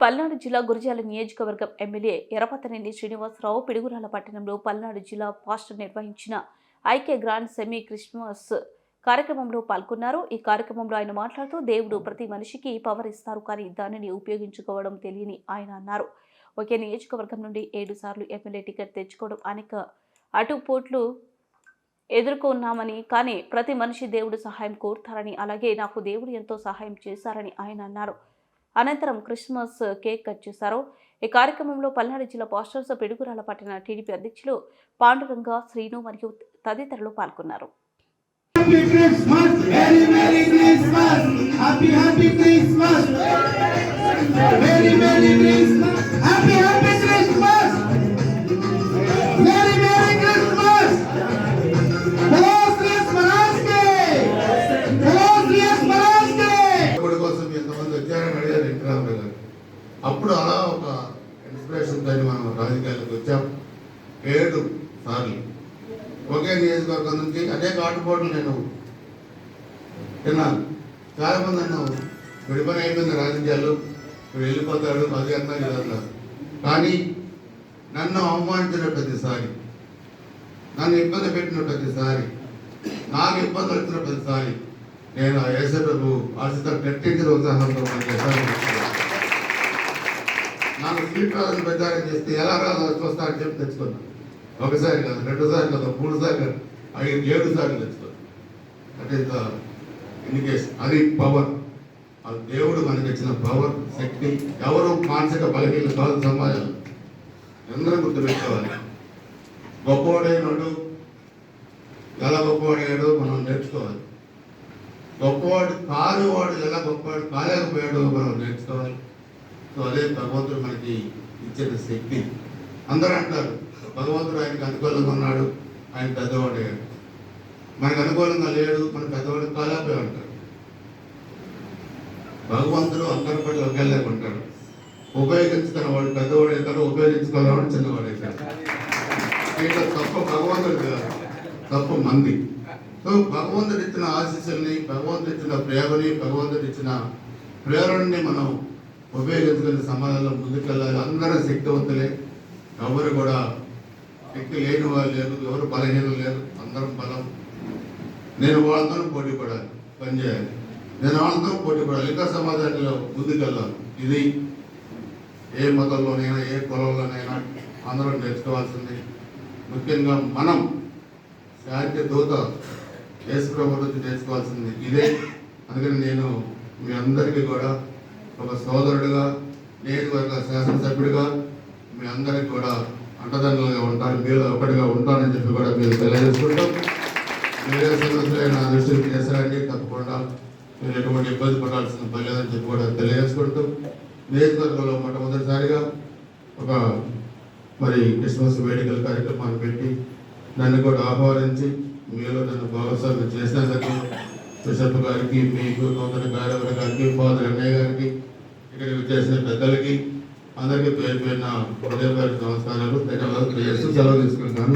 పల్నాడు జిల్లా గురజాల నియోజకవర్గం ఎమ్మెల్యే ఎర్రపతనేని శ్రీనివాసరావు పిడుగురాల పట్టణంలో పల్నాడు జిల్లా పాస్టర్ నిర్వహించిన ఐక్య గ్రాండ్ సెమీ క్రిస్మస్ కార్యక్రమంలో పాల్గొన్నారు. ఈ కార్యక్రమంలో ఆయన మాట్లాడుతూ దేవుడు ప్రతి మనిషికి పవర్ ఇస్తారు కానీ దానిని ఉపయోగించుకోవడం తెలియని ఆయన అన్నారు. ఒకే నియోజకవర్గం నుండి ఏడు సార్లు ఎమ్మెల్యే టికెట్ తెచ్చుకోవడం అనేక అటుపోట్లు ఎదుర్కొన్నామని కానీ ప్రతి మనిషి దేవుడు సహాయం కోరుతారని అలాగే నాకు దేవుడు ఎంతో సహాయం చేశారని ఆయన అన్నారు. అనంతరం క్రిస్మస్ కేక్ కట్ చేశారు ఈ కార్యక్రమంలో పల్నాడు జిల్లా పాస్టర్స్ పిడుగురాల పట్టిన టీడీపీ అధ్యక్షులు పాండురంగ శ్రీను మరియు తదితరులు పాల్గొన్నారు Happy Christmas! Very Merry Christmas! Happy Happy Christmas! Very Merry Christmas! ఏడు సార్లు ఒకే నియోజకవర్గం నుంచి అనేక ఆటుపోట్లు నేను తిన్నాను చాలామంది అన్నావు నన్ను విడిపని అయిపోయింది రాజకీయాలు ఇప్పుడు వెళ్ళిపోతాడు అది అన్నా ఇదన్నా కానీ నన్ను అవమానించిన ప్రతిసారి నన్ను ఇబ్బంది పెట్టిన ప్రతిసారి నాకు ఇబ్బంది వచ్చిన ప్రతిసారి నేను ఆ యేసప్రభు ఆశిత కట్టించిన ఉత్సాహంతో పనిచేశాను నాకు సీట్ రాదని ప్రచారం చేస్తే ఎలా రాదో చూస్తారని చెప్పి తెచ్చుకున్నాను. ఒకసారి కాదు రెండుసార్లు కాదు మూడు కాదు ఐదు ఏడు సార్లు తెచ్చుతారు. అంటే ఇండికేషన్ అది పవర్ అది దేవుడు మనకి ఇచ్చిన పవర్ శక్తి ఎవరు మానసిక బలహీన కాదు సమాజం అందరూ గుర్తుపెట్టుకోవాలి. గొప్పవాడైనడు ఎలా గొప్పవాడయ్యాడో మనం నేర్చుకోవాలి. గొప్పవాడు కానివాడు ఎలా గొప్పవాడు కాలేకపోయాడో మనం నేర్చుకోవాలి. సో అదే భగవంతుడు మనకి ఇచ్చిన శక్తి. అందరూ అంటారు భగవంతుడు ఆయనకి అనుకూలంగా ఉన్నాడు ఆయన పెద్దవాడు మనకు అనుకూలంగా లేడు మన పెద్దవాడు కాలేకపోయి అంటారు భగవంతుడు అందరి పట్ల ఒకేలా ఉంటాడు ఉపయోగించుకున్న వాడు పెద్దవాడు అవుతాడు ఉపయోగించుకోవాలని చిన్నవాడు అవుతాడు. దీంట్లో తప్పు భగవంతుడు కాదు తప్పు మంది. సో భగవంతుడు ఇచ్చిన ఆశీస్సుల్ని భగవంతుడు ఇచ్చిన ప్రేమని భగవంతుడు ఇచ్చిన ప్రేరణని మనం ఉపయోగించుకునే సమాజంలో ముందుకెళ్ళాలి. అందరూ శక్తివంతులే. ఎవరు కూడా శక్తి లేని వాళ్ళు లేరు ఎవరు బలహీనలు లేరు. అందరం బలం. నేను వాళ్ళతో పోటీ పడాలి పనిచేయాలి. నేను వాళ్ళతో పోటీ పడాలి ఇంకా సమాజంలో ముందుకెళ్ళాలి. ఇది ఏ మతంలోనైనా ఏ కులంలోనైనా అందరం నేర్చుకోవాల్సింది. ముఖ్యంగా మనం శాంతి దూత యేసు నుంచి నేర్చుకోవాల్సింది ఇదే. అందుకని నేను మీ అందరికీ కూడా ఒక సోదరుడిగా నియోజకవర్గ శాసనసభ్యుడిగా మీ అందరికి కూడా అండదండలుగా ఉంటాను మీరు ఒకటిగా ఉంటానని చెప్పి కూడా మీరు తెలియజేసుకుంటాం. మీరే సమస్యలు నా దృష్టికి చేశారండి తప్పకుండా మీరు ఎటువంటి ఇబ్బంది పడాల్సిన పని లేదని చెప్పి కూడా తెలియజేసుకుంటూ. నియోజకవర్గంలో మొట్టమొదటిసారిగా ఒక మరి క్రిస్మస్ వేడుకల కార్యక్రమాన్ని పెట్టి నన్ను కూడా ఆహ్వానించి మీలో నన్ను భాగస్వామ్యం చేసినందుకు బిషప్ గారికి మీకు నూతన కార్యవర్గ గారికి ఫాదర్ అన్నయ్య గారికి ఇక్కడికి చేసిన పెద్దలకి అందరికీ పేరు పేరున హృదయపూర్వక నమస్కారాలు. సెలవు తీసుకుంటాను